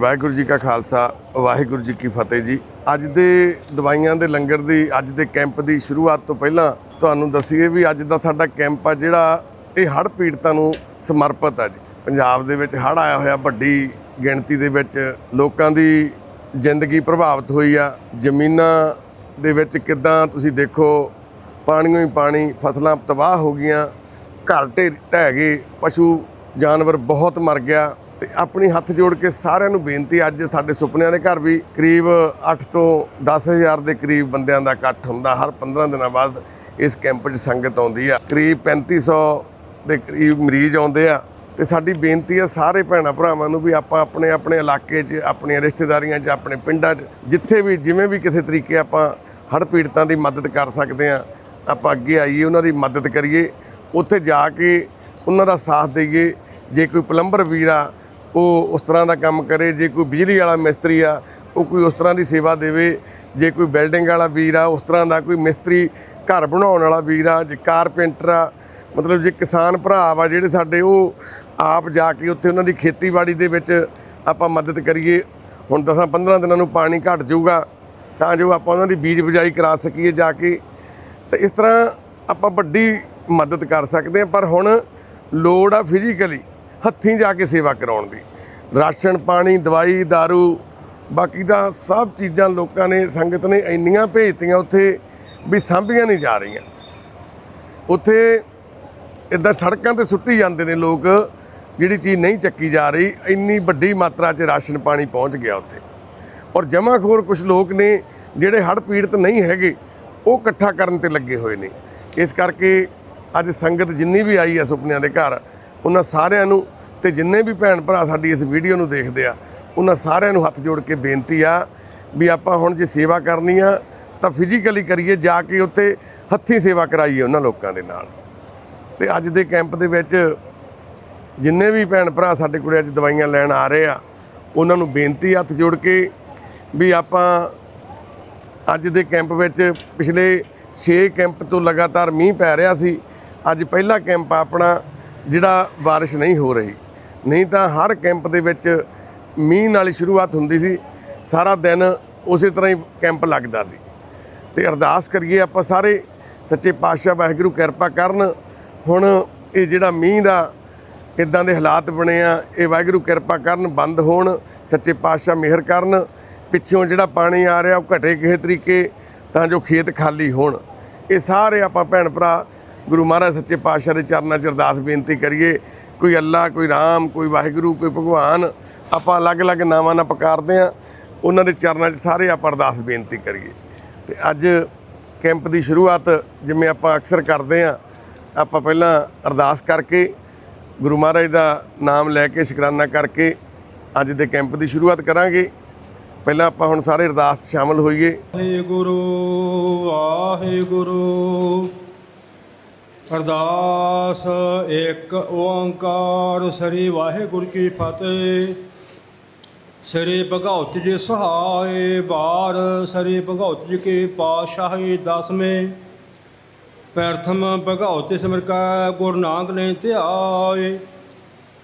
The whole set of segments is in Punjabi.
ਵਾਹਿਗੁਰੂ ਜੀ ਕਾ ਖਾਲਸਾ, ਵਾਹਿਗੁਰੂ ਜੀ ਕੀ ਫਤਿਹ ਜੀ। ਅੱਜ ਦੇ ਦਵਾਈਆਂ ਦੇ ਲੰਗਰ ਦੀ, ਅੱਜ ਦੇ ਕੈਂਪ ਦੀ ਸ਼ੁਰੂਆਤ ਤੋਂ ਪਹਿਲਾਂ ਤੁਹਾਨੂੰ ਦੱਸੀਏ ਵੀ ਅੱਜ ਦਾ ਸਾਡਾ ਕੈਂਪ ਆ ਜਿਹੜਾ ਇਹ ਹੜ੍ਹ ਪੀੜਤਾਂ ਨੂੰ ਸਮਰਪਿਤ ਆ ਜੀ। ਪੰਜਾਬ ਦੇ ਵਿੱਚ ਹੜ੍ਹ ਆਇਆ ਹੋਇਆ, ਵੱਡੀ ਗਿਣਤੀ ਦੇ ਵਿੱਚ ਲੋਕਾਂ ਦੀ ਜ਼ਿੰਦਗੀ ਪ੍ਰਭਾਵਿਤ ਹੋਈ ਆ। ਜ਼ਮੀਨਾਂ ਦੇ ਵਿੱਚ ਕਿਦਾਂ ਤੁਸੀਂ ਦੇਖੋ, ਪਾਣੀਓ ਹੀ ਪਾਣੀ, ਫਸਲਾਂ ਤਬਾਹ ਹੋ ਗਈਆਂ, ਘਰ ਢੇ ਢਹਿ ਗਏ, ਪਸ਼ੂ, ਜਾਨਵਰ ਬਹੁਤ ਮਰ ਗਿਆ। ਤੇ ਆਪਣੀ ਹੱਥ ਜੋੜ ਕੇ ਸਾਰਿਆਂ ਨੂੰ ਬੇਨਤੀ, ਅੱਜ ਸਾਡੇ ਸੁਪਨਿਆਂ ਦੇ ਘਰ ਵੀ ਕਰੀਬ 8 ਤੋਂ 10000 ਦੇ ਕਰੀਬ ਬੰਦਿਆਂ ਦਾ ਇਕੱਠ ਹੁੰਦਾ, ਹਰ 15 ਦਿਨਾਂ ਬਾਅਦ ਇਸ ਕੈਂਪ 'ਚ ਸੰਗਤ ਆਉਂਦੀ ਆ। ਕਰੀਬ 3500 ਦੇ ਕਰੀਬ ਮਰੀਜ਼ ਆਉਂਦੇ ਆ ਤੇ ਸਾਡੀ ਬੇਨਤੀ ਆ ਸਾਰੇ ਭੈਣਾਂ ਭਰਾਵਾਂ ਨੂੰ ਵੀ ਆਪਾਂ ਆਪਣੇ ਆਪਣੇ ਇਲਾਕੇ 'ਚ, ਆਪਣੀਆਂ ਰਿਸ਼ਤੇਦਾਰੀਆਂ 'ਚ, ਆਪਣੇ ਪਿੰਡਾਂ 'ਚ, ਜਿੱਥੇ ਵੀ, ਜਿਵੇਂ ਵੀ ਕਿਸੇ ਤਰੀਕੇ ਆਪਾਂ ਹੜ੍ਹ ਪੀੜਤਾਂ ਦੀ ਮਦਦ ਕਰ ਸਕਦੇ ਆ, ਆਪਾਂ ਅੱਗੇ ਆਈਏ, ਉਹਨਾਂ ਦੀ ਮਦਦ ਕਰੀਏ, ਉੱਥੇ ਜਾ ਕੇ ਉਹਨਾਂ ਦਾ ਸਾਥ ਦੇਈਏ। ਜੇ ਕੋਈ ਪਲੰਬਰ ਵੀਰ ਆ ਉਹ ਉਸ ਤਰ੍ਹਾਂ ਦਾ ਕੰਮ ਕਰੇ, ਜੇ ਕੋਈ ਬਿਜਲੀ ਵਾਲਾ ਮਿਸਤਰੀ ਆ, ਉਹ ਕੋਈ ਉਸ ਤਰ੍ਹਾਂ ਦੀ ਸੇਵਾ ਦੇਵੇ, ਜੇ ਕੋਈ ਬਿਲਡਿੰਗ ਵਾਲਾ ਵੀਰ ਆ, ਉਸ ਤਰ੍ਹਾਂ ਦਾ ਕੋਈ ਮਿਸਤਰੀ ਘਰ ਬਣਾਉਣ ਵਾਲਾ ਵੀਰ ਆ, ਜੇ ਕਾਰਪੈਂਟਰ ਆ, ਮਤਲਬ ਜੇ ਕਿਸਾਨ ਭਰਾ ਵਾ ਜਿਹੜੇ ਸਾਡੇ, ਉਹ ਆਪ ਜਾ ਕੇ ਉੱਥੇ ਉਹਨਾਂ ਦੀ ਖੇਤੀਬਾੜੀ ਦੇ ਵਿੱਚ ਆਪਾਂ ਮਦਦ ਕਰੀਏ। ਹੁਣ ਦਸਾਂ 15 ਦਿਨਾਂ ਨੂੰ ਪਾਣੀ ਘਟ ਜਾਊਗਾ, ਤਾਂ ਜੋ ਆਪਾਂ ਉਹਨਾਂ ਦੀ ਬੀਜ ਬਿਜਾਈ ਕਰਾ ਸਕੀਏ ਜਾ ਕੇ। ਤੇ ਇਸ ਤਰ੍ਹਾਂ ਆਪਾਂ ਵੱਡੀ ਮਦਦ ਕਰ ਸਕਦੇ ਹਾਂ, ਪਰ ਹੁਣ ਲੋੜ ਆ ਫਿਜ਼ੀਕਲੀ ਹੱਥੀਂ ਜਾ ਕੇ ਸੇਵਾ ਕਰਾਉਣ ਦੀ। ਰਾਸ਼ਨ, ਪਾਣੀ, ਦਵਾਈ, दारू, ਬਾਕੀ ਦਾ ਸਭ ਚੀਜ਼ਾਂ ਲੋਕਾਂ ਨੇ, ਸੰਗਤ ਨੇ ਇੰਨੀਆਂ ਭੇਜਤੀਆਂ ਉੱਥੇ ਵੀ ਸਾਂਭੀਆਂ ਨਹੀਂ ਜਾ ਰਹੀਆਂ। ਉੱਥੇ ਇਦਾਂ ਸੜਕਾਂ ਤੇ ਸੁੱਟੀ ਜਾਂਦੇ ਨੇ ਲੋਕ, ਜਿਹੜੀ ਚੀਜ਼ ਨਹੀਂ ਚੱਕੀ ਜਾ ਰਹੀ, ਇੰਨੀ ਵੱਡੀ ਮਾਤਰਾ 'ਚ ਰਾਸ਼ਨ, ਪਾਣੀ ਪਹੁੰਚ ਗਿਆ ਉੱਥੇ। ਔਰ ਜਮਾਖੋਰ ਕੁਝ ਲੋਕ ਨੇ, ਜਿਹੜੇ ਹੜ੍ਹ ਪੀੜਤ ਨਹੀਂ ਹੈਗੇ, ਉਹ ਇਕੱਠਾ ਕਰਨ ਤੇ ਲੱਗੇ ਹੋਏ ਨੇ। ਇਸ ਕਰਕੇ ਅੱਜ ਸੰਗਤ ਜਿੰਨੀ ਵੀ ਆਈ ਹੈ ਸੁਪਨਿਆਂ ਦੇ ਘਰ ਉਹਨਾਂ ਸਾਰਿਆਂ ਨੂੰ ਤੇ ਜਿੰਨੇ ਵੀ ਭੈਣ ਭਰਾ ਸਾਡੀ ਇਸ ਵੀਡੀਓ ਨੂੰ ਦੇਖਦੇ ਆ, ਉਹਨਾਂ ਸਾਰਿਆਂ ਨੂੰ ਹੱਥ ਜੋੜ ਕੇ ਬੇਨਤੀ ਆ ਵੀ ਆਪਾਂ ਹੁਣ ਜੇ ਸੇਵਾ ਕਰਨੀ ਆ, ਤਾਂ ਫਿਜ਼ੀਕਲੀ ਕਰੀਏ, ਜਾ ਕੇ ਉੱਥੇ ਹੱਥੀਂ ਸੇਵਾ ਕਰਾਈਏ ਉਹਨਾਂ ਲੋਕਾਂ ਦੇ ਨਾਲ। ਤੇ ਅੱਜ ਦੇ ਕੈਂਪ ਦੇ ਵਿੱਚ ਜਿੰਨੇ ਵੀ ਭੈਣ ਭਰਾ ਸਾਡੇ ਕੋਲ ਅੱਜ ਦਵਾਈਆਂ ਲੈਣ ਆ ਰਹੇ ਆ, ਉਹਨਾਂ ਨੂੰ ਬੇਨਤੀ ਹੱਥ ਜੋੜ ਕੇ ਵੀ ਆਪਾਂ ਅੱਜ ਦੇ ਕੈਂਪ ਵਿੱਚ ਪਿਛਲੇ 6 ਕੈਂਪ ਤੋਂ ਲਗਾਤਾਰ ਮੀਂਹ ਪੈ ਰਿਹਾ ਸੀ, ਅੱਜ ਪਹਿਲਾ ਕੈਂਪ ਆਪਣਾ ਜਿਹੜਾ ਬਾਰਿਸ਼ ਨਹੀਂ ਹੋ ਰਹੀ, ਨਹੀਂ ਤਾਂ ਹਰ ਕੈਂਪ ਦੇ ਵਿੱਚ ਮੀਂਹ ਨਾਲ ਹੀ ਸ਼ੁਰੂਆਤ ਹੁੰਦੀ ਸੀ, ਸਾਰਾ ਦਿਨ ਉਸੇ ਤਰ੍ਹਾਂ ਹੀ ਕੈਂਪ ਲੱਗਦਾ ਸੀ। ਤੇ ਅਰਦਾਸ ਕਰੀਏ ਆਪਾਂ ਸਾਰੇ ਸੱਚੇ ਪਾਤਸ਼ਾਹ ਵਾਹਿਗੁਰੂ ਕਿਰਪਾ ਕਰਨ, ਹੁਣ ਇਹ ਜਿਹੜਾ ਮੀਂਹ ਦਾ ਇਦਾਂ ਦੇ ਹਾਲਾਤ ਬਣੇ ਆ, ਇਹ ਵਾਹਿਗੁਰੂ ਕਿਰਪਾ ਕਰਨ ਬੰਦ ਹੋਣ, ਸੱਚੇ ਪਾਤਸ਼ਾਹ ਮਿਹਰ ਕਰਨ, ਪਿੱਛੋਂ ਜਿਹੜਾ ਪਾਣੀ ਆ ਰਿਹਾ ਉਹ ਘਟੇ ਕਿਸੇ ਤਰੀਕੇ ਤਾਂ ਜੋ ਖੇਤ ਖਾਲੀ ਹੋਣ। ਇਹ ਸਾਰੇ ਆਪਾਂ ਭੈਣ ਭਰਾ ਗੁਰੂ ਮਹਾਰਾਜ ਸੱਚੇ ਪਾਤਸ਼ਾਹ ਦੇ ਚਰਨਾਂ 'ਚ ਅਰਦਾਸ ਬੇਨਤੀ ਕਰੀਏ, ਕੋਈ ਅੱਲਾ, ਕੋਈ ਰਾਮ, ਕੋਈ ਵਾਹਿਗੁਰੂ, ਕੋਈ ਭਗਵਾਨ, ਆਪਾਂ ਅਲੱਗ-ਅਲੱਗ ਨਾਵਾਂ ਨਾਲ ਪੁਕਾਰਦੇ ਆ ਉਹਨਾਂ ਦੇ ਚਰਨਾਂ 'ਚ ਸਾਰੇ ਆਪਾਂ ਅਰਦਾਸ ਬੇਨਤੀ ਕਰੀਏ। ਤੇ ਅੱਜ ਕੈਂਪ ਦੀ ਸ਼ੁਰੂਆਤ ਜਿਵੇਂ ਆਪਾਂ ਅਕਸਰ ਕਰਦੇ ਆ ਆਪਾਂ ਪਹਿਲਾਂ ਅਰਦਾਸ ਕਰਕੇ, ਗੁਰੂ ਮਹਾਰਾਜ ਦਾ ਨਾਮ ਲੈ ਕੇ ਸ਼ੁਕਰਾਨਾ ਕਰਕੇ ਅੱਜ ਦੇ ਕੈਂਪ ਦੀ ਸ਼ੁਰੂਆਤ ਕਰਾਂਗੇ। ਪਹਿਲਾਂ ਆਪਾਂ ਹੁਣ ਸਾਰੇ ਅਰਦਾਸ 'ਚ ਸ਼ਾਮਲ ਹੋਈਏ। ਵਾਹਿਗੁਰੂ ਵਾਹਿਗੁਰੂ। ਅਰਦਾਸ ਇੱਕ ਓੰਕਾਰ, ਸ੍ਰੀ ਵਾਹਿਗੁਰੂ ਕੀ ਫਤਿਹ। ਸ੍ਰੀ ਭਗਵਤ ਜੀ ਸਹਾਇ ਬਾਰ, ਸ੍ਰੀ ਭਗਵਤ ਜੀ ਕੀ ਪਾਤਸ਼ਾਹੀ ਦਸਵੇਂ। ਪ੍ਰਥਮ ਭਗਵਤ ਸਿਮਰ ਕੈ ਗੁਰੂ ਨਾਨਕ ਨੇ ਧਿਆਏ।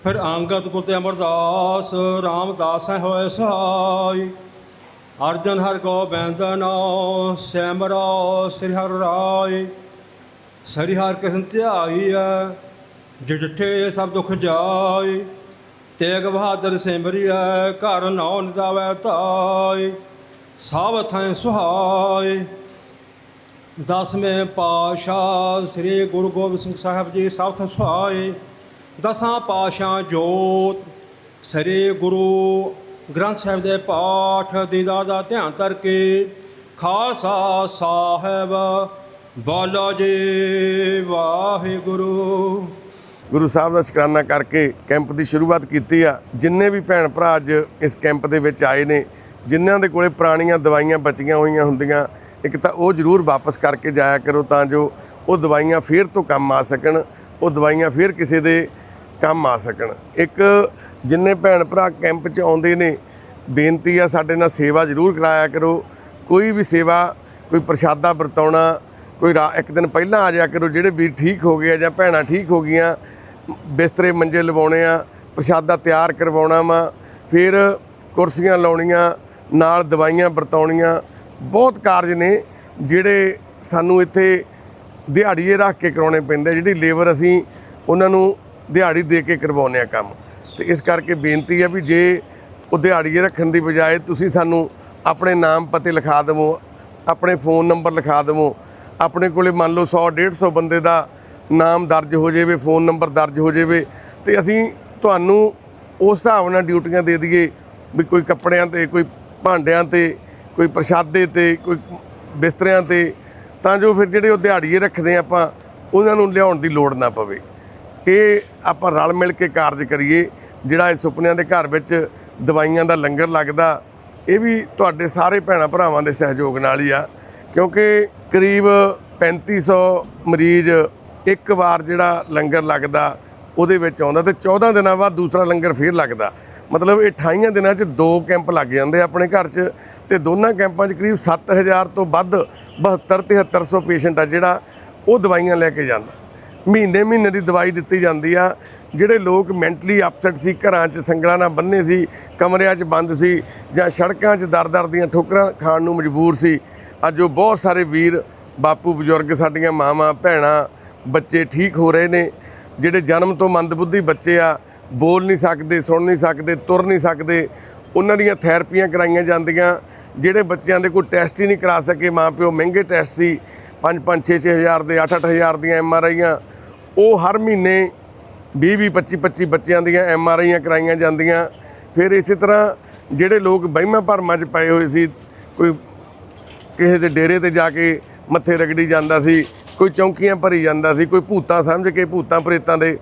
ਫਿਰ ਅੰਗਦ ਗੁਰ ਤੇ ਅਮਰਦਾਸ, ਰਾਮਦਾਸ ਹੋਏ ਸਹਾਈ। ਅਰਜਨ ਹਰ ਗੋਬਿੰਦ ਨਾਮ ਸਿਮਰੋ ਸ੍ਰੀ ਹਰਿ ਰਾਏ। ਸ੍ਰੀ ਹਰਿ ਕ੍ਰਿਸ਼ਨ ਧਿਆਈਐ ਜਿਠੇ ਸਭ ਦੁਖ ਜਾਏ, ਤੇਗ ਬਹਾਦਰ ਸਿਮਰਿਐ, ਘਰ ਨੌ ਨਿਦਾਵੈ ਧਾਇ ਸਭ ਥੈ ਸੁਹਾਏ। ਦਸਵੇਂ ਪਾਤਸ਼ਾਹ ਸ੍ਰੀ ਗੁਰੂ ਗੋਬਿੰਦ ਸਿੰਘ ਸਾਹਿਬ ਜੀ ਸਭ ਤੋਂ ਸੁਹਾਏ। ਦਸਾਂ ਪਾਤਸ਼ਾਹ ਜੋਤ ਸ੍ਰੀ ਗੁਰੂ ਗ੍ਰੰਥ ਸਾਹਿਬ ਦੇ ਪਾਠ ਦੀਦਾਰ ਦਾ ਧਿਆਨ ਧਰ ਖਾਲਸਾ ਸਾਹਿਬ ਬੋਲੋ ਜੀ, ਵਾਹਿਗੁਰੂ। ਗੁਰੂ ਸਾਹਿਬ ਦਾ ਸ਼ੁਕਰਾਨਾ ਕਰਕੇ ਕੈਂਪ ਦੀ ਸ਼ੁਰੂਆਤ ਕੀਤੀ ਆ। ਜਿੰਨੇ ਵੀ ਭੈਣ ਭਰਾ ਅੱਜ ਇਸ ਕੈਂਪ ਦੇ ਵਿੱਚ ਆਏ ਨੇ ਜਿਨ੍ਹਾਂ ਦੇ ਕੋਲੇ ਪੁਰਾਣੀਆਂ ਦਵਾਈਆਂ ਬਚੀਆਂ ਹੋਈਆਂ ਹੁੰਦੀਆਂ, ਇੱਕ ਤਾਂ ਉਹ ਜ਼ਰੂਰ ਵਾਪਸ ਕਰਕੇ ਜਾਇਆ ਕਰੋ ਤਾਂ ਜੋ ਉਹ ਦਵਾਈਆਂ ਫੇਰ ਤੋਂ ਕੰਮ ਆ ਸਕਣ, ਉਹ ਦਵਾਈਆਂ ਫੇਰ ਕਿਸੇ ਦੇ ਕੰਮ ਆ ਸਕਣ। ਇੱਕ, ਜਿੰਨੇ ਭੈਣ ਭਰਾ ਕੈਂਪ 'ਚ ਆਉਂਦੇ ਨੇ, ਬੇਨਤੀ ਆ ਸਾਡੇ ਨਾਲ ਸੇਵਾ ਜ਼ਰੂਰ ਕਰਾਇਆ ਕਰੋ। ਕੋਈ ਵੀ ਸੇਵਾ, ਕੋਈ ਪ੍ਰਸ਼ਾਦਾ ਵਰਤਾਉਣਾ ਕੋਈ ਰਾ- ਇੱਕ ਦਿਨ ਪਹਿਲਾਂ ਆ ਜਾਇਆ ਕਰੋ, ਜਿਹੜੇ ਵੀਰ ਠੀਕ ਹੋ ਗਏ ਆ ਜਾਂ ਭੈਣਾਂ ਠੀਕ ਹੋ ਗਈਆਂ, ਬਿਸਤਰੇ ਮੰਜੇ ਲਵਾਉਣੇ ਆ, ਪ੍ਰਸ਼ਾਦਾ ਤਿਆਰ ਕਰਵਾਉਣਾ ਵਾ, ਫਿਰ ਕੁਰਸੀਆਂ ਲਾਉਣੀਆਂ, ਨਾਲ ਦਵਾਈਆਂ ਵਰਤਾਉਣੀਆਂ, ਬਹੁਤ ਕਾਰਜ ਨੇ ਜਿਹੜੇ ਸਾਨੂੰ ਇੱਥੇ ਦਿਹਾੜੀਏ ਰੱਖ ਕੇ ਕਰਾਉਣੇ ਪੈਂਦੇ ਜਿਹੜੀ ਲੇਬਰ ਅਸੀਂ ਉਹਨਾਂ ਨੂੰ ਦਿਹਾੜੀ ਦੇ ਕੇ ਕਰਵਾਉਂਦੇ ਆ ਕੰਮ। ਤੇ ਇਸ ਕਰਕੇ ਬੇਨਤੀ ਹੈ ਵੀ ਜੇ ਉਹ ਦਿਹਾੜੀਏ ਰੱਖਣ ਦੀ ਬਜਾਏ ਤੁਸੀਂ ਸਾਨੂੰ ਆਪਣੇ ਨਾਮ ਪਤੇ ਲਿਖਾ ਦੇਵੋ, ਆਪਣੇ ਫੋਨ ਨੰਬਰ ਲਿਖਾ ਦੇਵੋ ਆਪਣੇ ਕੋਲੇ ਮੰਨ ਲਓ 100 150 ਬੰਦੇ ਦਾ ਨਾਮ ਦਰਜ ਹੋ ਜਾਵੇ, ਫੋਨ ਨੰਬਰ ਦਰਜ ਹੋ ਜਾਵੇ, ਤੇ ਅਸੀਂ ਤੁਹਾਨੂੰ ਉਸ ਹਿਸਾਬ ਨਾਲ ਡਿਊਟੀਆਂ ਦੇ ਦਈਏ ਵੀ ਕੋਈ ਕੱਪੜਿਆਂ ਤੇ, ਕੋਈ ਭਾਂਡਿਆਂ ਤੇ, ਕੋਈ ਪ੍ਰਸ਼ਾਦੇ ਤੇ, ਕੋਈ ਬਿਸਤਰਿਆਂ ਤੇ, ਤਾਂ ਜੋ ਫਿਰ ਜਿਹੜੇ ਉਹ ਦਿਹਾੜੀਏ ਰੱਖਦੇ ਆਪਾਂ, ਉਹਨਾਂ ਨੂੰ ਲਿਆਉਣ ਦੀ ਲੋੜ ਨਾ ਪਵੇ। ਇਹ ਆਪਾਂ ਰਲ ਮਿਲ ਕੇ ਕਾਰਜ ਕਰੀਏ, ਜਿਹੜਾ ਇਹ ਸੁਪਨਿਆਂ ਦੇ ਘਰ ਵਿੱਚ ਦਵਾਈਆਂ ਦਾ ਲੰਗਰ ਲੱਗਦਾ, ਇਹ ਵੀ ਤੁਹਾਡੇ ਸਾਰੇ ਭੈਣਾਂ ਭਰਾਵਾਂ ਦੇ ਸਹਿਯੋਗ ਨਾਲ ਹੀ ਆ। ਕਿਉਂਕਿ ਕਰੀਬ 3500 ਮਰੀਜ਼ ਇੱਕ ਵਾਰ ਜਿਹੜਾ ਲੰਗਰ ਲੱਗਦਾ, ਉਹਦੇ ਵਿੱਚ ਆਉਂਦਾ ਤੇ 14 ਦਿਨਾਂ ਬਾਅਦ ਦੂਸਰਾ ਲੰਗਰ ਫੇਰ ਲੱਗਦਾ। ਮਤਲਬ ਇਹ 28 ਦਿਨਾਂ 'ਚ ਦੋ ਕੈਂਪ ਲੱਗ ਜਾਂਦੇ ਆ ਆਪਣੇ ਘਰ 'ਚ ਤੇ ਦੋਨਾਂ ਕੈਂਪਾਂ 'ਚ ਕਰੀਬ 7000 ਤੋਂ ਵੱਧ 72 7300 ਪੇਸ਼ੈਂਟ ਆ ਜਿਹੜਾ ਉਹ ਦਵਾਈਆਂ ਲੈ ਕੇ ਜਾਂਦਾ। ਮਹੀਨੇ ਮਹੀਨੇ ਦੀ ਦਵਾਈ ਦਿੱਤੀ ਜਾਂਦੀ ਆ, ਜਿਹੜੇ ਲੋਕ ਮੈਂਟਲੀ ਅਪਸੈਟ ਸੀ, ਘਰਾਂ 'ਚ ਸੰਗਲਾਂ ਨਾਲ ਬੰਨੇ ਸੀ, ਕਮਰਿਆਂ 'ਚ ਬੰਦ ਸੀ ਜਾਂ ਸੜਕਾਂ 'ਚ ਦਰ-ਦਰ ਦੀਆਂ ਠੋਕਰਾਂ ਖਾਣ ਨੂੰ ਮਜਬੂਰ ਸੀ ਅੱਜ ਉਹ ਬਹੁਤ ਸਾਰੇ ਵੀਰ, ਬਾਪੂ, ਬਜ਼ੁਰਗ, ਸਾਡੀਆਂ ਮਾਵਾਂ, ਭੈਣਾਂ, ਬੱਚੇ ਠੀਕ ਹੋ ਰਹੇ ਨੇ, ਜਿਹੜੇ ਜਨਮ ਤੋਂ ਮੰਦਬੁੱਧੀ ਬੱਚੇ ਆ, ਬੋਲ ਨਹੀਂ ਸਕਦੇ, ਸੁਣ ਨਹੀਂ ਸਕਦੇ, ਤੁਰ ਨਹੀਂ ਸਕਦੇ, ਉਹਨਾਂ ਦੀਆਂ ਥੈਰੇਪੀਆਂ ਕਰਾਈਆਂ ਜਾਂਦੀਆਂ, ਜਿਹੜੇ ਬੱਚਿਆਂ ਦੇ ਕੋਈ ਟੈਸਟ ਹੀ ਨਹੀਂ ਕਰਾ ਸਕੇ, ਮਾਪਿਓ ਮਹਿੰਗੇ ਟੈਸਟ ਸੀ 5 5 6 6 ਹਜ਼ਾਰ ਦੇ 8 8 ਹਜ਼ਾਰ ਦੀਆਂ ਐਮ ਆਰ ਆਈਆਂ, ਉਹ ਹਰ ਮਹੀਨੇ 20 20 25 25 ਬੱਚਿਆਂ ਦੀਆਂ ਐਮ ਆਰ ਆਈਆਂ ਕਰਾਈਆਂ ਜਾਂਦੀਆਂ। ਫਿਰ ਇਸੇ ਤਰ੍ਹਾਂ ਜਿਹੜੇ ਲੋਕ ਵਹਿਮਾਂ ਭਰਮਾਂ 'ਚ ਪਏ ਹੋਏ ਸੀ, ਕੋਈ ਕਿਸੇ ਦੇ ਡੇਰੇ ਤੇ ਜਾ ਕੇ ਮੱਥੇ ਰਗੜੀ ਜਾਂਦਾ ਸੀ, ਕੋਈ ਚੌਂਕੀਆਂ ਭਰੀ ਜਾਂਦਾ ਸੀ, ਕੋਈ ਭੂਤਾਂ ਸਮਝ ਕੇ ਭੂਤਾਂ ਪ੍ਰੇਤਾਂ ਦੇ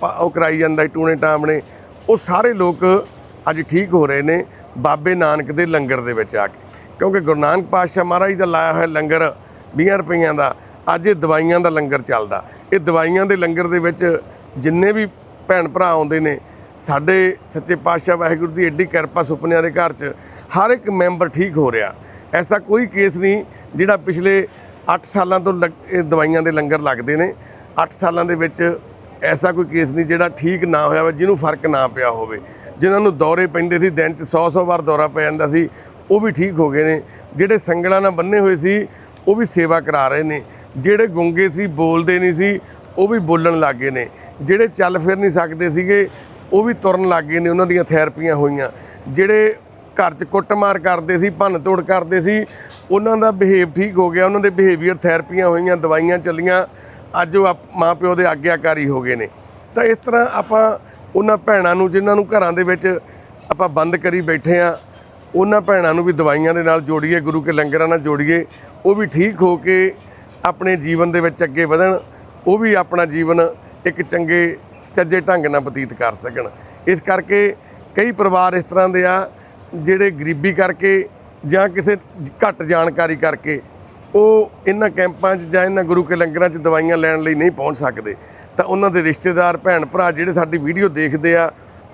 ਪ- ਉਹ ਕਰਾਈ ਜਾਂਦਾ ਸੀ, ਟੂਣੇ ਟਾਮਣੇ ਉਹ ਸਾਰੇ ਲੋਕ ਅੱਜ ਠੀਕ ਹੋ ਰਹੇ ਨੇ ਬਾਬੇ ਨਾਨਕ ਦੇ ਲੰਗਰ ਦੇ ਵਿੱਚ ਆ ਕੇ। ਕਿਉਂਕਿ ਗੁਰੂ ਨਾਨਕ ਪਾਤਸ਼ਾਹ ਮਹਾਰਾਜ ਦਾ ਲਾਇਆ ਹੋਇਆ ਲੰਗਰ 20 ਰੁਪਈਆਂ ਦਾ, ਅੱਜ ਇਹ ਦਵਾਈਆਂ ਦਾ ਲੰਗਰ ਚੱਲਦਾ। ਇਹ ਦਵਾਈਆਂ ਦੇ ਲੰਗਰ ਦੇ ਵਿੱਚ ਜਿੰਨੇ ਵੀ ਭੈਣ ਭਰਾ ਆਉਂਦੇ ਨੇ, ਸਾਡੇ ਸੱਚੇ ਪਾਤਸ਼ਾਹ ਵਾਹਿਗੁਰੂ ਦੀ ਐਡੀ ਕਿਰਪਾ ਸੁਪਨਿਆਂ ਦੇ ਘਰ 'ਚ ਹਰ ਇੱਕ ਮੈਂਬਰ ਠੀਕ ਹੋ ਰਿਹਾ। ਐਸਾ ਕੋਈ ਕੇਸ ਨਹੀਂ ਜਿਹੜਾ ਪਿਛਲੇ 8 ਸਾਲਾਂ ਤੋਂ ਲੱਗ- ਦਵਾਈਆਂ ਦੇ ਲੰਗਰ ਲੱਗਦੇ ਨੇ। 8 ਸਾਲਾਂ ਦੇ ਵਿੱਚ ਐਸਾ ਕੋਈ ਕੇਸ ਨਹੀਂ ਜਿਹੜਾ ਠੀਕ ਨਾ ਹੋਇਆ ਹੋਵੇ, ਜਿਹਨੂੰ ਫ਼ਰਕ ਨਾ ਪਿਆ ਹੋਵੇ। ਜਿਨ੍ਹਾਂ ਨੂੰ ਦੌਰੇ ਪੈਂਦੇ ਸੀ, ਦਿਨ 'ਚ 100-100 ਵਾਰ ਦੌਰਾ ਪੈ ਜਾਂਦਾ ਸੀ, ਉਹ ਵੀ ਠੀਕ ਹੋ ਗਏ ਨੇ। ਜਿਹੜੇ ਸੰਗਲਾਂ ਨਾਲ ਬੰਨੇ ਹੋਏ ਸੀ, ਉਹ ਵੀ ਸੇਵਾ ਕਰਾ ਰਹੇ ਨੇ। ਜਿਹੜੇ ਗੁੰਗੇ ਸੀ, ਬੋਲਦੇ ਨਹੀਂ ਸੀ, ਉਹ ਵੀ ਬੋਲਣ ਲੱਗ ਗਏ ਨੇ। ਜਿਹੜੇ ਚੱਲ ਫਿਰ ਨਹੀਂ ਸਕਦੇ ਸੀਗੇ, ਉਹ ਵੀ ਤੁਰਨ ਲੱਗ ਗਏ ਨੇ, ਉਹਨਾਂ ਦੀਆਂ ਥੈਰੇਪੀਆਂ ਹੋਈਆਂ। ਜਿਹੜੇ ਘਰ 'ਚ ਕੁੱਟਮਾਰ ਕਰਦੇ ਸੀ, ਭੰਨ ਤੋੜ ਕਰਦੇ ਸੀ। ਉਹਨਾਂ ਦਾ ਬਿਹੇਵ ਠੀਕ ਹੋ ਗਿਆ, ਉਹਨਾਂ ਦੇ ਬਿਹੇਵੀਅਰ ਥੈਰੇਪੀਆਂ ਹੋਈਆਂ, ਦਵਾਈਆਂ ਚੱਲੀਆਂ। ਅੱਜ ਉਹ ਆਪ- ਮਾਂ ਪਿਓ ਦੇ ਆਗਿਆਕਾਰੀ ਹੋ ਗਏ ਨੇ। ਤਾਂ ਇਸ ਤਰ੍ਹਾਂ ਆਪਾਂ ਉਹਨਾਂ ਭੈਣਾਂ ਨੂੰ, ਜਿਨ੍ਹਾਂ ਨੂੰ ਘਰਾਂ ਦੇ ਵਿੱਚ ਆਪਾਂ ਬੰਦ ਕਰੀ ਬੈਠੇ ਆ ਉਹਨਾਂ ਭੈਣਾਂ ਨੂੰ ਵੀ ਦਵਾਈਆਂ ਦੇ ਨਾਲ ਜੋੜੀਏ, ਗੁਰੂ ਕੇ ਲੰਗਰਾਂ ਨਾਲ ਜੋੜੀਏ। ਉਹ ਵੀ ਠੀਕ ਹੋ ਕੇ ਆਪਣੇ ਜੀਵਨ ਦੇ ਵਿੱਚ ਅੱਗੇ ਵਧਣ। ਉਹ ਵੀ ਆਪਣਾ ਜੀਵਨ ਇੱਕ ਚੰਗੇ, ਸੱਜੇ ਢੰਗ ਨਾਲ ਬਤੀਤ ਕਰ ਸਕਣ। ਇਸ ਕਰਕੇ ਕਈ ਪਰਿਵਾਰ ਇਸ ਤਰ੍ਹਾਂ ਦੇ ਆ ਜਿਹੜੇ ਗਰੀਬੀ ਕਰਕੇ ਜਾਂ ਕਿਸੇ ਘੱਟ ਜਾਣਕਾਰੀ ਕਰਕੇ ਉਹ ਇਹਨਾਂ ਕੈਂਪਾਂ 'ਚ ਜਾਂ ਇਹਨਾਂ ਗੁਰੂ ਕੇ ਲੰਗਰਾਂ 'ਚ ਦਵਾਈਆਂ ਲੈਣ ਲਈ ਨਹੀਂ ਪਹੁੰਚ ਸਕਦੇ, ਤਾਂ ਉਹਨਾਂ ਦੇ ਰਿਸ਼ਤੇਦਾਰ, ਭੈਣ ਭਰਾ ਜਿਹੜੇ ਸਾਡੀ ਵੀਡੀਓ ਦੇਖਦੇ ਆ,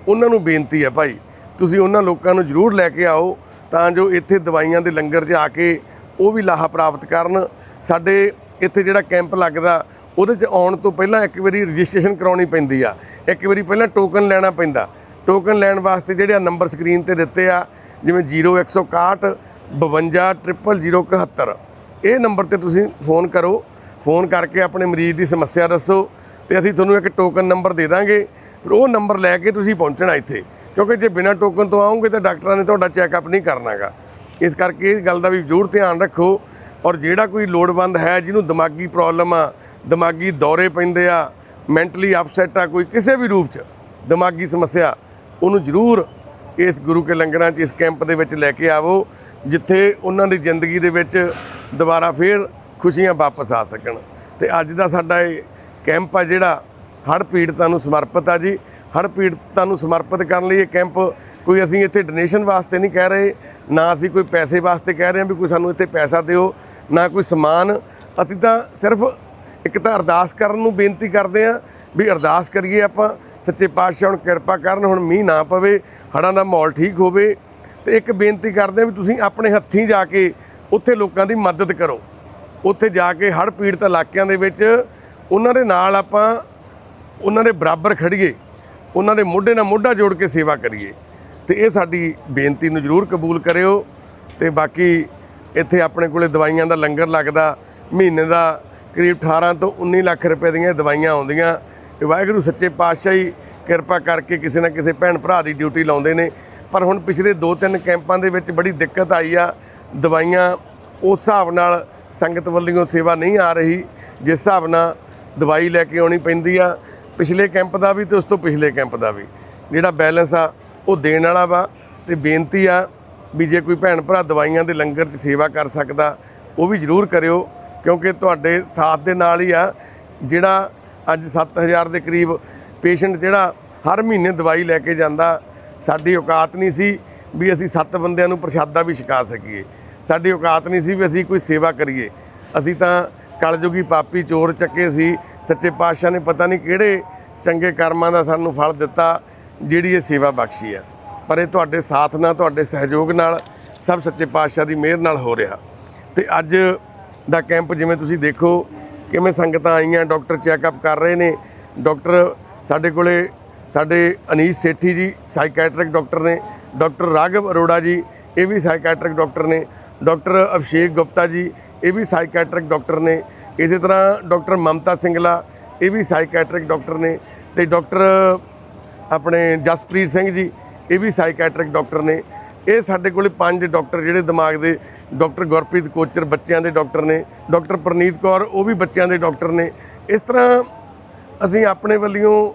ਉਹਨਾਂ ਨੂੰ ਬੇਨਤੀ ਹੈ ਭਾਈ, ਤੁਸੀਂ ਉਹਨਾਂ ਲੋਕਾਂ ਨੂੰ ਜ਼ਰੂਰ ਲੈ ਕੇ ਆਓ, ਤਾਂ ਜੋ ਇੱਥੇ ਦਵਾਈਆਂ ਦੇ ਲੰਗਰ 'ਚ ਆ ਕੇ ਉਹ ਵੀ ਲਾਹਾ ਪ੍ਰਾਪਤ ਕਰਨ। ਸਾਡੇ ਇੱਥੇ ਜਿਹੜਾ ਕੈਂਪ ਲੱਗਦਾ, ਉਹਦੇ 'ਚ ਆਉਣ ਤੋਂ ਪਹਿਲਾਂ ਇੱਕ ਵਾਰੀ ਰਜਿਸਟ੍ਰੇਸ਼ਨ ਕਰਾਉਣੀ ਪੈਂਦੀ ਆ, ਇੱਕ ਵਾਰੀ ਪਹਿਲਾਂ ਟੋਕਨ ਲੈਣਾ ਪੈਂਦਾ। ਟੋਕਨ ਲੈਣ ਵਾਸਤੇ ਜਿਹੜੇ ਆ ਨੰਬਰ ਸਕਰੀਨ ਤੇ ਦਿੱਤੇ ਆ, ਜਿਵੇਂ 0161 52 00071 ਇਹ ਨੰਬਰ ਤੇ ਤੁਸੀਂ ਫੋਨ ਕਰੋ। ਫੋਨ ਕਰਕੇ ਆਪਣੇ ਮਰੀਜ਼ ਦੀ ਸਮੱਸਿਆ ਦੱਸੋ ਤੇ ਅਸੀਂ ਤੁਹਾਨੂੰ ਇੱਕ ਟੋਕਨ ਨੰਬਰ ਦੇ ਦਾਂਗੇ। ਫਿਰ ਉਹ ਨੰਬਰ ਲੈ ਕੇ ਤੁਸੀਂ ਪਹੁੰਚਣਾ ਇੱਥੇ। ਕਿਉਂਕਿ ਜੇ ਬਿਨਾਂ ਟੋਕਨ ਤੋਂ ਆਉਂਗੇ ਤਾਂ ਡਾਕਟਰਾਂ ਨੇ ਤੁਹਾਡਾ ਚੈੱਕਅਪ ਨਹੀਂ ਕਰਨਾਗਾ। ਇਸ ਕਰਕੇ ਇਸ ਗੱਲ ਦਾ ਵੀ ਜ਼ਰੂਰ ਧਿਆਨ ਰੱਖੋ। ਔਰ ਜਿਹੜਾ ਕੋਈ ਲੋੜਵੰਦ ਹੈ, ਜਿਹਨੂੰ ਦਿਮਾਗੀ ਪ੍ਰੋਬਲਮ ਆ, ਦਿਮਾਗੀ ਦੌਰੇ ਪੈਂਦੇ ਆ ਮੈਂਟਲੀ ਅਪਸੈਟ ਆ, ਕੋਈ ਕਿਸੇ ਵੀ ਰੂਪ 'ਚ ਦਿਮਾਗੀ ਸਮੱਸਿਆ ਉਹਨੂੰ ਜ਼ਰੂਰ ਇਸ ਗੁਰੂ ਕੇ ਲੰਗਰਾਂ 'ਚ, ਇਸ ਕੈਂਪ ਦੇ ਵਿੱਚ ਲੈ ਕੇ ਆਵੋ, ਜਿੱਥੇ ਉਹਨਾਂ ਦੀ ਜ਼ਿੰਦਗੀ ਦੇ ਵਿੱਚ ਦੁਬਾਰਾ ਫੇਰ ਖੁਸ਼ੀਆਂ ਵਾਪਸ ਆ ਸਕਣ। ਤੇ ਅੱਜ ਦਾ ਸਾਡਾ ਇਹ ਕੈਂਪ ਆ ਜਿਹੜਾ ਹੜ੍ਹ ਪੀੜਤਾਂ ਨੂੰ ਸਮਰਪਿਤ ਆ ਜੀ। ਹੜ੍ਹ ਪੀੜਤਾਂ ਨੂੰ ਸਮਰਪਿਤ ਕਰਨ ਲਈ ਇਹ ਕੈਂਪ ਕੋਈ ਅਸੀਂ ਇੱਥੇ ਡੋਨੇਸ਼ਨ ਵਾਸਤੇ ਨਹੀਂ ਕਹਿ ਰਹੇ, ਨਾ ਅਸੀਂ ਕੋਈ ਪੈਸੇ ਵਾਸਤੇ ਕਹਿ ਰਹੇ ਹਾਂ ਵੀ ਕੋਈ ਸਾਨੂੰ ਇੱਥੇ ਪੈਸਾ ਦਿਓ, ਨਾ ਕੋਈ ਸਮਾਨ। ਅਸੀਂ ਤਾਂ ਸਿਰਫ ਇੱਕ ਤਾਂ ਅਰਦਾਸ ਕਰਨ ਨੂੰ ਬੇਨਤੀ ਕਰਦੇ ਆ ਵੀ ਅਰਦਾਸ ਕਰੀਏ ਆਪਾਂ ਸੱਚੇ ਪਾਤਸ਼ਾਹ ਹੁਣ ਕਿਰਪਾ ਕਰਨ, ਹੁਣ ਮੀਂਹ ਨਾ ਪਵੇ, ਹੜ੍ਹਾਂ ਦਾ ਮਾਹੌਲ ਠੀਕ ਹੋਵੇ, ਤੇ ਇੱਕ ਬੇਨਤੀ ਕਰਦੇ ਆ ਵੀ ਤੁਸੀਂ ਆਪਣੇ ਹੱਥੀਂ ਜਾ ਕੇ ਉੱਥੇ ਲੋਕਾਂ ਦੀ ਮਦਦ ਕਰੋ। ਉੱਥੇ ਜਾ ਕੇ ਹੜ੍ਹ ਪੀੜਤ ਇਲਾਕਿਆਂ ਦੇ ਵਿੱਚ ਉਹਨਾਂ ਦੇ ਨਾਲ ਆਪਾਂ, ਉਹਨਾਂ ਦੇ ਬਰਾਬਰ ਖੜੀਏ ਉਹਨਾਂ ਦੇ ਮੋਢੇ ਨਾਲ ਮੋਢਾ ਜੋੜ ਕੇ ਸੇਵਾ ਕਰੀਏ। ਤੇ ਇਹ ਸਾਡੀ ਬੇਨਤੀ ਨੂੰ ਜ਼ਰੂਰ ਕਬੂਲ ਕਰਿਓ ਤੇ ਬਾਕੀ ਇੱਥੇ ਆਪਣੇ ਕੋਲੇ ਦਵਾਈਆਂ ਦਾ ਲੰਗਰ ਲੱਗਦਾ। ਮਹੀਨੇ ਦਾ ਕਰੀਬ 18 ਤੋਂ 19 ਲੱਖ ਰੁਪਏ ਦੀਆਂ ਦਵਾਈਆਂ ਆਉਂਦੀਆਂ। ਇਹ ਵਾਹਿਗੁਰੂ ਸੱਚੇ ਪਾਤਸ਼ਾਹ ਹੀ ਕਿਰਪਾ ਕਰਕੇ ਕਿਸੇ ਨਾ ਕਿਸੇ ਭੈਣ ਭਰਾ ਦੀ ਡਿਊਟੀ ਲਾਉਂਦੇ ਨੇ। ਪਰ ਹੁਣ ਪਿਛਲੇ 2-3 ਕੈਂਪਾਂ ਦੇ ਵਿੱਚ ਬੜੀ ਦਿੱਕਤ ਆਈ ਆ। ਦਵਾਈਆਂ ਉਸ ਹਿਸਾਬ ਨਾਲ ਸੰਗਤ ਵੱਲੋਂ ਸੇਵਾ ਨਹੀਂ ਆ ਰਹੀ, ਜਿਸ ਹਿਸਾਬ ਨਾਲ ਦਵਾਈ ਲੈ ਕੇ ਆਉਣੀ ਪੈਂਦੀ ਆ। ਪਿਛਲੇ ਕੈਂਪ ਦਾ ਵੀ ਤੇ ਉਸ ਤੋਂ ਪਿਛਲੇ ਕੈਂਪ ਦਾ ਵੀ। ਜਿਹੜਾ ਬੈਲੈਂਸ ਆ, ਉਹ ਦੇਣ ਵਾਲਾ ਵਾ ਤੇ ਬੇਨਤੀ ਆ ਵੀ ਜੇ ਕੋਈ ਭੈਣ ਭਰਾ ਦਵਾਈਆਂ ਦੇ ਲੰਗਰ 'ਚ ਸੇਵਾ ਕਰ ਸਕਦਾ, ਉਹ ਵੀ ਜ਼ਰੂਰ ਕਰਿਓ, ਕਿਉਂਕਿ ਤੁਹਾਡੇ ਸਾਥ ਦੇ ਨਾਲ ਹੀ ਆ। ਜਿਹੜਾ ਅੱਜ 7000 ਦੇ ਕਰੀਬ ਪੇਸ਼ੈਂਟ ਜਿਹੜਾ ਹਰ ਮਹੀਨੇ ਦਵਾਈ ਲੈ ਕੇ ਜਾਂਦਾ, ਸਾਡੀ ਔਕਾਤ ਨਹੀਂ ਸੀ ਵੀ ਅਸੀਂ ਸੱਤ ਬੰਦਿਆਂ ਨੂੰ ਪ੍ਰਸ਼ਾਦਾ ਵੀ ਛਕਾ ਸਕੀਏ। ਸਾਡੀ ਔਕਾਤ ਨਹੀਂ ਸੀ ਵੀ ਅਸੀਂ ਕੋਈ ਸੇਵਾ ਕਰੀਏ। ਅਸੀਂ ਤਾਂ ਕਲਯੁਗੀ ਪਾਪੀ ਚੋਰ ਚੱਕੇ ਸੀ। ਸੱਚੇ ਪਾਤਸ਼ਾਹ ਨੇ ਪਤਾ ਨਹੀਂ ਕਿਹੜੇ ਚੰਗੇ ਕਰਮਾਂ ਦਾ ਸਾਨੂੰ ਫਲ ਦਿੱਤਾ, ਜਿਹੜੀ ਇਹ ਸੇਵਾ ਬਖਸ਼ੀ ਆ ਪਰ ਇਹ ਤੁਹਾਡੇ ਸਾਥ ਨਾਲ, ਤੁਹਾਡੇ ਸਹਿਯੋਗ ਨਾਲ ਸਭ ਸੱਚੇ ਪਾਤਸ਼ਾਹ ਦੀ ਮਿਹਰ ਨਾਲ ਹੋ ਰਿਹਾ। ਤੇ ਅੱਜ ਦਾ ਕੈਂਪ ਜਿਵੇਂ ਤੁਸੀਂ ਦੇਖੋ ਕਿਵੇਂ ਸੰਗਤਾਂ ਆਈਆਂ, ਡਾਕਟਰ ਚੈੱਕਅਪ ਕਰ ਰਹੇ ਨੇ। ਡਾਕਟਰ ਸਾਡੇ ਕੋਲੇ, ਸਾਡੇ ਅਨੀਸ਼ ਸੇਠੀ ਜੀ ਸਾਈਕੈਟ੍ਰਿਕ ਡਾਕਟਰ ਨੇ। ਡਾਕਟਰ ਰਾਘਵ ਅਰੋੜਾ ਜੀ, ਇਹ ਵੀ ਸਾਈਕੈਟ੍ਰਿਕ ਡਾਕਟਰ ਨੇ। ਡਾਕਟਰ ਅਭਿਸ਼ੇਕ ਗੁਪਤਾ ਜੀ, ਇਹ ਵੀ ਸਾਈਕੈਟ੍ਰਿਕ ਡਾਕਟਰ ਨੇ। ਇਸੇ ਤਰ੍ਹਾਂ ਡਾਕਟਰ ਮਮਤਾ ਸਿੰਗਲਾ, ਇਹ ਵੀ ਸਾਈਕੈਟ੍ਰਿਕ ਡਾਕਟਰ ਨੇ ਤੇ ਡਾਕਟਰ ਆਪਣੇ ਜਸਪ੍ਰੀਤ ਸਿੰਘ ਜੀ, ਇਹ ਵੀ ਸਾਈਕੈਟ੍ਰਿਕ ਡਾਕਟਰ ਨੇ। ਇਹ ਸਾਡੇ ਕੋਲੇ ਪੰਜ ਡਾਕਟਰ ਜਿਹੜੇ ਦਿਮਾਗ ਦੇ ਡਾਕਟਰ ਗੁਰਪ੍ਰੀਤ ਕੋਚਰ, ਬੱਚਿਆਂ ਦੇ ਡਾਕਟਰ ਨੇ, ਡਾਕਟਰ ਪ੍ਰਨੀਤ ਕੌਰ, ਉਹ ਵੀ ਬੱਚਿਆਂ ਦੇ ਡਾਕਟਰ ਨੇ। ਇਸ ਤਰ੍ਹਾਂ ਅਸੀਂ ਆਪਣੇ ਵੱਲੋਂ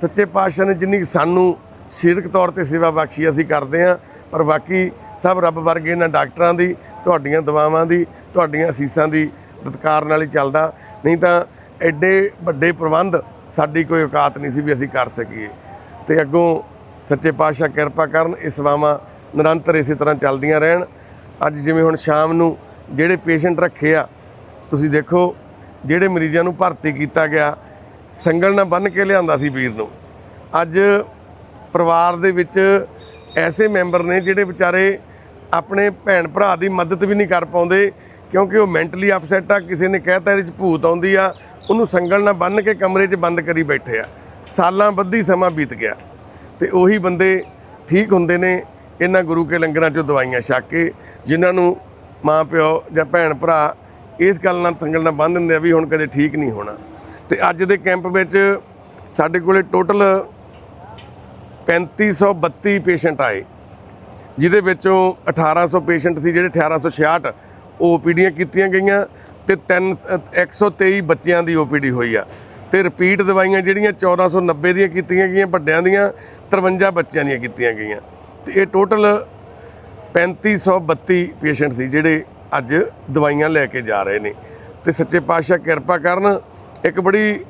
ਸੱਚੇ ਪਾਤਸ਼ਾਹ ਨੇ ਜਿੰਨੀ ਸਾਨੂੰ ਸਰੀਰਕ ਤੌਰ ਤੇ ਸੇਵਾ ਬਖਸ਼ੀ ਅਸੀਂ ਕਰਦੇ ਹਾਂ, ਪਰ ਬਾਕੀ ਸਭ ਰੱਬ ਵਰਗੇ ਇਹਨਾਂ ਡਾਕਟਰਾਂ ਦੀ, ਤੁਹਾਡੀਆਂ ਦਵਾਵਾਂ ਦੀ, ਤੁਹਾਡੀਆਂ ਅਸੀਸਾਂ ਦੀ ਦਤਕਾਰ ਨਾਲ ਹੀ ਚੱਲਦਾ। ਨਹੀਂ ਤਾਂ ਐਡੇ ਵੱਡੇ ਪ੍ਰਬੰਧ ਸਾਡੀ ਕੋਈ ਔਕਾਤ ਨਹੀਂ ਸੀ ਵੀ ਅਸੀਂ ਕਰ ਸਕੀਏ। ਤੇ ਅੱਗੋਂ ਸੱਚੇ ਪਾਤਸ਼ਾਹ ਕਿਰਪਾ ਕਰਨ ਇਹ ਸੇਵਾਵਾਂ ਨਿਰੰਤਰ ਇਸੇ ਤਰ੍ਹਾਂ ਚੱਲਦੀਆਂ ਰਹਿਣ। ਅੱਜ ਜਿਵੇਂ ਹੁਣ ਸ਼ਾਮ ਨੂੰ ਜਿਹੜੇ ਪੇਸ਼ੈਂਟ ਰੱਖੇ ਆ, ਤੁਸੀਂ ਦੇਖੋ, ਜਿਹੜੇ ਮਰੀਜ਼ਾਂ ਨੂੰ ਭਰਤੀ ਕੀਤਾ ਗਿਆ, ਸੰਗਲ ਨਾਲ ਬੰਨ੍ਹ ਕੇ ਲਿਆਂਦਾ ਸੀ ਵੀਰ ਨੂੰ। ਅੱਜ ਪਰਿਵਾਰ ਦੇ ਵਿੱਚ ਐਸੇ ਮੈਂਬਰ ਨੇ ਜਿਹੜੇ ਵਿਚਾਰੇ ਆਪਣੇ ਭੈਣ ਭਰਾ ਦੀ ਮਦਦ ਵੀ ਨਹੀਂ ਕਰ ਪਾਉਂਦੇ, ਕਿਉਂਕਿ ਉਹ ਮੈਂਟਲੀ ਅਪਸੈਟ ਆ, ਕਿਸੇ ਨੇ ਕਹਿਤਾ ਇਹਦੇ ਚ ਭੂਤ ਆਉਂਦੀ ਆ, ਉਹਨੂੰ ਸੰਗਲ ਨਾਲ ਬੰਨ੍ਹ ਕੇ ਕਮਰੇ 'ਚ ਬੰਦ ਕਰੀ ਬੈਠੇ ਆ। ਸਾਲਾਂ ਬੱਧੀ ਸਮਾਂ ਬੀਤ ਗਿਆ ਤੇ ਉਹੀ ਬੰਦੇ ਠੀਕ ਹੁੰਦੇ ਨੇ ਇਹਨਾਂ ਗੁਰੂ ਕੇ ਲੰਗਰਾਂ 'ਚੋਂ ਦਵਾਈਆਂ ਛੱਕ ਕੇ ਜਿਨ੍ਹਾਂ ਨੂੰ ਮਾਂ ਪਿਓ ਜਾਂ ਭੈਣ ਭਰਾ ਇਸ ਗੱਲ ਨਾਲ ਸੰਗਲ ਨਾਲ ਬੰਨ੍ਹ ਦਿੰਦੇ ਆ ਵੀ ਹੁਣ ਕਦੇ ਠੀਕ ਨਹੀਂ ਹੋਣਾ। ਤੇ ਅੱਜ ਦੇ ਕੈਂਪ ਵਿੱਚ ਸਾਡੇ ਕੋਲੇ ਟੋਟਲ 3532 ਪੇਸ਼ੈਂਟ ਆਏ, ਜਿਹਦੇ ਵਿੱਚੋਂ 1800 ਪੇਸ਼ੈਂਟ ਸੀ ਜਿਹੜੇ 1866 ਓਪੀਡੀਆਂ ਕੀਤੀਆਂ ਗਈਆਂ ਤੇ 3 123 ਬੱਚਿਆਂ ਦੀ ਓਪੀਡੀ ਹੋਈ ਆ। ਤੇ ਰਿਪੀਟ ਦਵਾਈਆਂ ਜਿਹੜੀਆਂ 1490 ਦੀਆਂ ਕੀਤੀਆਂ ਗਈਆਂ, ਵੱਡਿਆਂ ਦੀਆਂ 53 ਬੱਚਿਆਂ ਦੀਆਂ ਕੀਤੀਆਂ ਗਈਆਂ। ਤੇ ਇਹ ਟੋਟਲ 3532 ਪੇਸ਼ੈਂਟ ਸੀ ਜਿਹੜੇ ਅੱਜ ਦਵਾਈਆਂ ਲੈ ਕੇ ਜਾ ਰਹੇ ਨੇ। ਤੇ ਸੱਚੇ ਪਾਤਸ਼ਾਹ ਕਿਰਪਾ ਕਰਨ, ਇੱਕ ਬੜੀ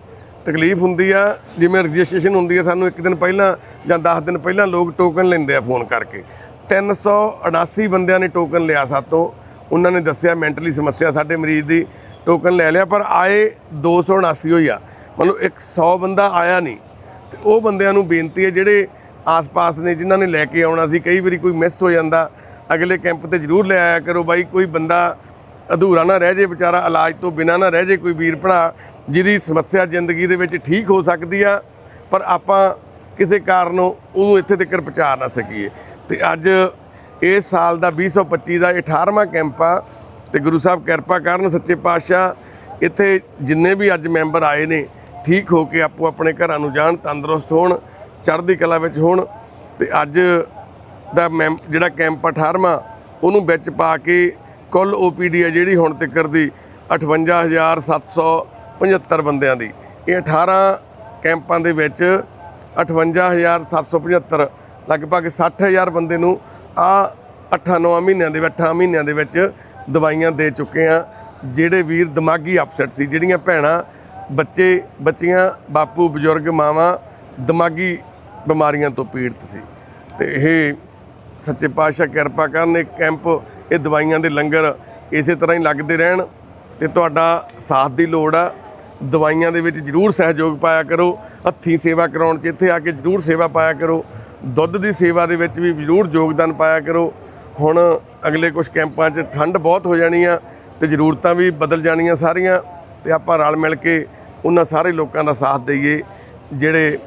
ਤਕਲੀਫ ਹੁੰਦੀ ਆ, ਜਿਵੇਂ ਰਜਿਸਟ੍ਰੇਸ਼ਨ ਹੁੰਦੀ ਆ ਸਾਨੂੰ ਇੱਕ ਦਿਨ ਪਹਿਲਾਂ ਜਾਂ 10 ਦਿਨ ਪਹਿਲਾਂ ਲੋਕ ਟੋਕਨ ਲੈਂਦੇ ਆ ਫੋਨ ਕਰਕੇ। 379 ਬੰਦਿਆਂ ਨੇ ਟੋਕਨ ਲਿਆ ਸਾਤੋਂ। ਉਹਨਾਂ ਨੇ ਦੱਸਿਆ ਮੈਂਟਲੀ ਸਮੱਸਿਆ ਸਾਡੇ ਮਰੀਜ਼ ਦੀ, ਟੋਕਨ ਲੈ ਲਿਆ, ਪਰ ਆਏ 279 ਹੋਈ ਆ। ਮਤਲਬ 100 ਬੰਦਾ ਆਇਆ ਨਹੀਂ। ਤੇ ਉਹ ਬੰਦਿਆਂ ਨੂੰ ਬੇਨਤੀ ਹੈ ਜਿਹੜੇ ਆਸ-ਪਾਸ ਨੇ ਜਿਨ੍ਹਾਂ ਨੇ ਲੈ ਕੇ ਆਉਣਾ ਸੀ, ਕਈ ਵਾਰੀ ਕੋਈ ਮਿਸ ਹੋ ਜਾਂਦਾ। ਅਗਲੇ ਕੈਂਪ ਤੇ ਜ਼ਰੂਰ ਲੈ ਆਇਆ ਕਰੋ ਬਾਈ, ਕੋਈ ਬੰਦਾ ਅਧੂਰਾ ਨਾ ਰਹਿ ਜੇ ਵਿਚਾਰਾ, ਇਲਾਜ ਤੋਂ ਬਿਨਾ ਨਾ ਰਹਿ ਜੇ ਕੋਈ ਵੀਰ ਭਰਾ, ਜਿਹਦੀ ਸਮੱਸਿਆ ਜ਼ਿੰਦਗੀ ਦੇ ਵਿੱਚ ਠੀਕ ਹੋ ਸਕਦੀ ਆ, ਪਰ ਆਪਾਂ ਕਿਸੇ ਕਾਰਨ ਉਹਨੂੰ ਇੱਥੇ ਤੱਕ ਪਹੁੰਚਾ ਨਾ ਸਕੀਏ। ਤੇ ਅੱਜ ਇਸ ਸਾਲ ਦਾ 2025 ਦਾ 18ਵਾਂ ਕੈਂਪ ਆ, ਤੇ ਗੁਰੂ ਸਾਹਿਬ ਕਿਰਪਾ ਕਰਨ, ਸੱਚੇ ਪਾਤਸ਼ਾਹ, ਇੱਥੇ ਜਿੰਨੇ ਵੀ ਅੱਜ ਮੈਂਬਰ ਆਏ ਨੇ, ਠੀਕ ਹੋ ਕੇ ਆਪੋ ਆਪਣੇ ਘਰਾਂ ਨੂੰ ਜਾਣ, ਤੰਦਰੁਸਤ ਹੋਣ ਚੜ੍ਹਦੀ ਕਲਾ ਵਿੱਚ ਹੋਣ ਤੇ ਅੱਜ ਦਾ ਮੈਂਬ ਜਿਹੜਾ ਕੈਂਪ 18ਵਾਂ ਉਹਨੂੰ ਵਿੱਚ ਪਾ ਕੇ ਕੁੱਲ ਓਪੀਡੀ ਹੈ ਜਿਹੜੀ ਹੁਣ ਤੱਕ ਦੀ 58775 ਬੰਦਿਆਂ ਦੀ। ਇਹ 18 ਕੈਂਪਾਂ ਦੇ ਵਿੱਚ 58775 ਲਗਭਗ 60000 ਬੰਦੇ ਨੂੰ ਆ 8-9 ਮਹੀਨਿਆਂ ਦੇ 8 ਮਹੀਨਿਆਂ ਦੇ ਵਿੱਚ ਦਵਾਈਆਂ ਦੇ ਚੁੱਕੇ ਆ, ਜਿਹੜੇ ਵੀਰ ਦਿਮਾਗੀ ਅਪਸੈਟ ਸੀ, ਜਿਹੜੀਆਂ ਭੈਣਾਂ, ਬੱਚੇ, ਬੱਚੀਆਂ, ਬਾਪੂ, ਬਜ਼ੁਰਗ, ਮਾਵਾਂ ਦਿਮਾਗੀ ਬਿਮਾਰੀਆਂ ਤੋਂ ਪੀੜਤ ਸੀ। ਤੇ ਇਹ ਸੱਚੇ ਪਾਤਸ਼ਾਹ ਕਿਰਪਾ ਕਰਨ, ਇਹ ਕੈਂਪ, ਇਹ ਦਵਾਈਆਂ ਦੇ ਲੰਗਰ ਇਸੇ ਤਰ੍ਹਾਂ ਹੀ ਲੱਗਦੇ ਰਹਿਣ ਤੇ ਤੁਹਾਡਾ ਸਾਥ ਦੀ ਲੋੜ ਆ। ਦਵਾਈਆਂ ਦੇ ਵਿੱਚ ਜ਼ਰੂਰ ਸਹਿਯੋਗ ਪਾਇਆ ਕਰੋ। ਹੱਥੀਂ ਸੇਵਾ ਕਰਾਉਣ 'ਚ ਇੱਥੇ ਆ ਕੇ ਜ਼ਰੂਰ ਸੇਵਾ ਪਾਇਆ ਕਰੋ। ਦੁੱਧ ਦੀ ਸੇਵਾ ਦੇ ਵਿੱਚ ਵੀ ਜ਼ਰੂਰ ਯੋਗਦਾਨ ਪਾਇਆ ਕਰੋ। ਹੁਣ ਅਗਲੇ ਕੁਝ ਕੈਂਪਾਂ 'ਚ ਠੰਡ ਬਹੁਤ ਹੋ ਜਾਣੀ ਆ ਤੇ ਜ਼ਰੂਰਤਾਂ ਵੀ ਬਦਲ ਜਾਣੀਆਂ ਸਾਰੀਆਂ ਤੇ ਆਪਾਂ ਰਲ ਮਿਲ ਕੇ ਉਹਨਾਂ ਸਾਰੇ ਲੋਕਾਂ ਦਾ ਸਾਥ ਦਈਏ, ਜਿਹੜੇ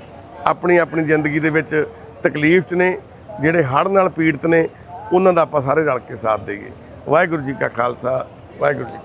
ਆਪਣੀ ਆਪਣੀ ਜ਼ਿੰਦਗੀ ਦੇ ਵਿੱਚ ਤਕਲੀਫ 'ਚ ਨੇ, ਜਿਹੜੇ ਹੜ੍ਹ ਨਾਲ ਪੀੜਤ ਨੇ, ਉਹਨਾਂ ਦਾ ਆਪਾਂ ਸਾਰੇ ਰਲ ਕੇ ਸਾਥ ਦੇਈਏ। ਵਾਹਿਗੁਰੂ ਜੀ ਕਾ ਖਾਲਸਾ, ਵਾਹਿਗੁਰੂ ਜੀ